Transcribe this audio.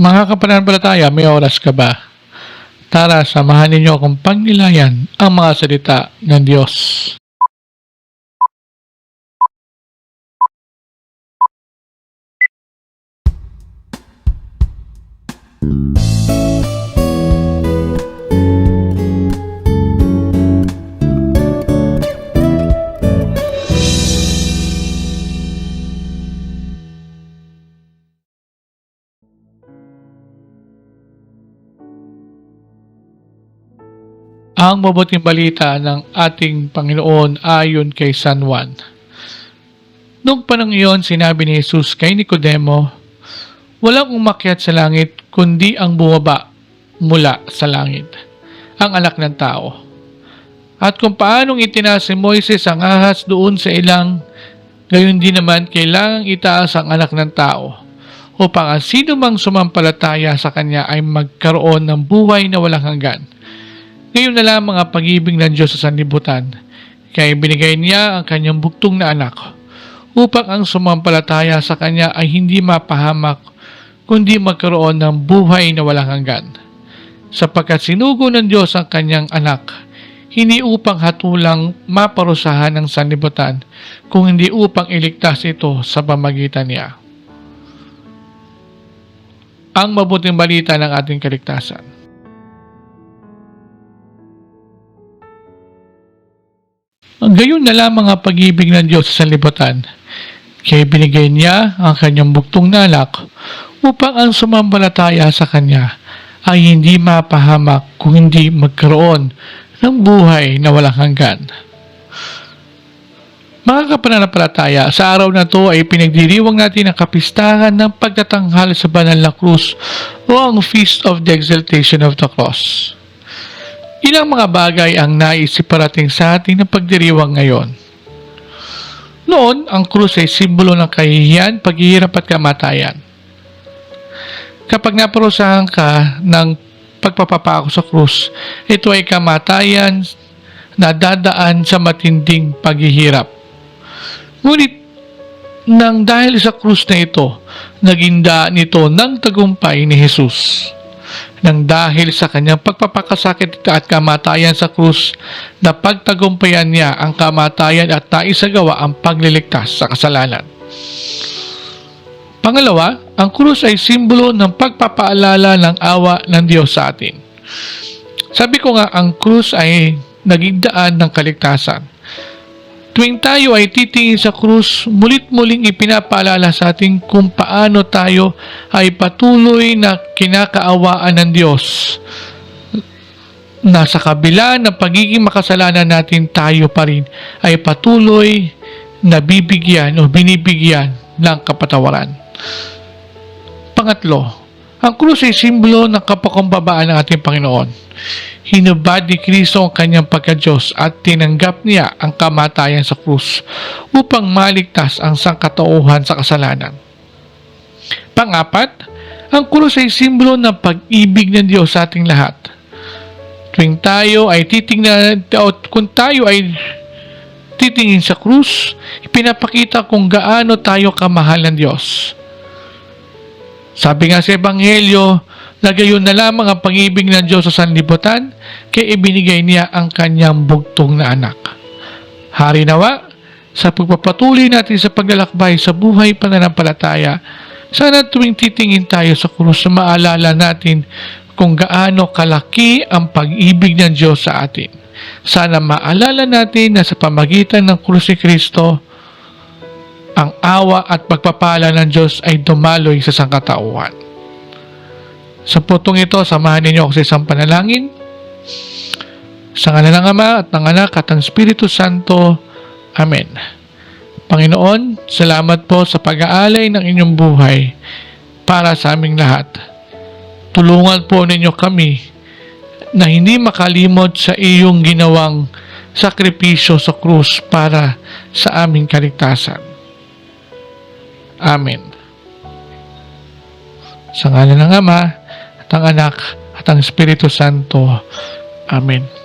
Mga kapananampalataya, may oras ka ba? Tara, samahan ninyo akong pagnilayan ang mga salita ng Diyos. Ang mabuting balita ng ating Panginoon ayon kay San Juan. Noong panang iyon, sinabi ni Jesus kay Nicodemo, Walang umakyat sa langit, kundi ang bumaba mula sa langit, ang anak ng tao. At kung paanong itinaas si Moises ang ahas doon sa ilang, gayon din naman kailangang itaas ang anak ng tao, upang ang sino mang sumampalataya sa kanya ay magkaroon ng buhay na walang hanggan. Ngayon na lang mga pag-ibig ng Diyos sa sanlibutan, kaya binigay niya ang kanyang buktong na anak, upang ang sumampalataya sa kanya ay hindi mapahamak, kundi magkaroon ng buhay na walang hanggan. Sapagkat sinugo ng Diyos ang kanyang anak, hindi upang hatulang maparusahan ng sanlibutan, kung hindi upang iligtas ito sa pamagitan niya. Ang mabuting balita ng ating kaligtasan. Gayon na lamang ang pag-ibig ng Diyos sa sanlibutan. Kaya binigay niya ang kanyang buktong na anak upang ang sumampalataya sa kanya ay hindi mapahamak kung hindi magkaroon ng buhay na walang hanggan. Mga kapananampalataya, sa araw na to ay pinagdiriwang natin ang kapistahan ng pagtatanghal sa banal na krus o ang Feast of the Exaltation of the Cross. Ilang mga bagay ang naisip parating sa ating ng pagdiriwang ngayon. Noon, ang krus ay simbolo ng kahihiyan, paghihirap at kamatayan. Kapag naparusahan ka ng pagpapapako sa krus, ito ay kamatayan na dadaan sa matinding paghihirap. Ngunit, nang dahil sa krus na ito, naging daan nito ng tagumpay ni Jesus nang dahil sa kanyang pagpapakasakit at kamatayan sa krus na pagtagumpayan niya ang kamatayan at naisagawa ang pagliligtas sa kasalanan. Pangalawa, ang krus ay simbolo ng pagpapaalala ng awa ng Diyos sa atin. Sabi ko nga, ang krus ay naging daan ng kaligtasan. Tuwing tayo ay titingin sa krus, mulit-muling ipinapaalala sa atin kung paano tayo ay patuloy na kinakaawaan ng Diyos. Na sa kabila ng pagiging makasalanan natin, tayo pa rin ay patuloy na bibigyan o binibigyan ng kapatawaran. Pangatlo, ang krus ay simbolo ng kapakumbabaan ng ating Panginoon hinubad ni Kristo ang kanyang pagka-Diyos at tinanggap niya ang kamatayan sa krus upang maligtas ang sangkatauhan sa kasalanan. Pangapat, ang krus ay simbolo ng pag-ibig ng Diyos sa ating lahat. Tuwing tayo ay titingnan, o kung tayo ay titingin sa krus, ipinapakita kung gaano tayo kamahal ng Diyos. Sabi nga sa Ebanghelyo, na gayon na lamang ang pag-ibig ng Diyos sa sanlibutan, kaya ibinigay niya ang kanyang bugtong na anak. Hari nawa, sa pagpapatuloy natin sa paglalakbay sa buhay pananampalataya, sana tuwing titingin tayo sa krus na maalala natin kung gaano kalaki ang pag-ibig ng Diyos sa atin. Sana maalala natin na sa pamagitan ng krus ni Kristo, ang awa at pagpapala ng Diyos ay dumaloy sa sangkatauhan. Sa putong ito, samahan ninyo ako sa isang panalangin. Sa ngala ng Ama at ng Anak at ng Espiritu Santo. Amen. Panginoon, salamat po sa pag-aalay ng inyong buhay para sa aming lahat. Tulungan po ninyo kami na hindi makalimot sa iyong ginawang sakripisyo sa krus para sa aming kaligtasan. Amen. Sa ngala ng Ama, at ang Anak, at ang Espiritu Santo. Amen.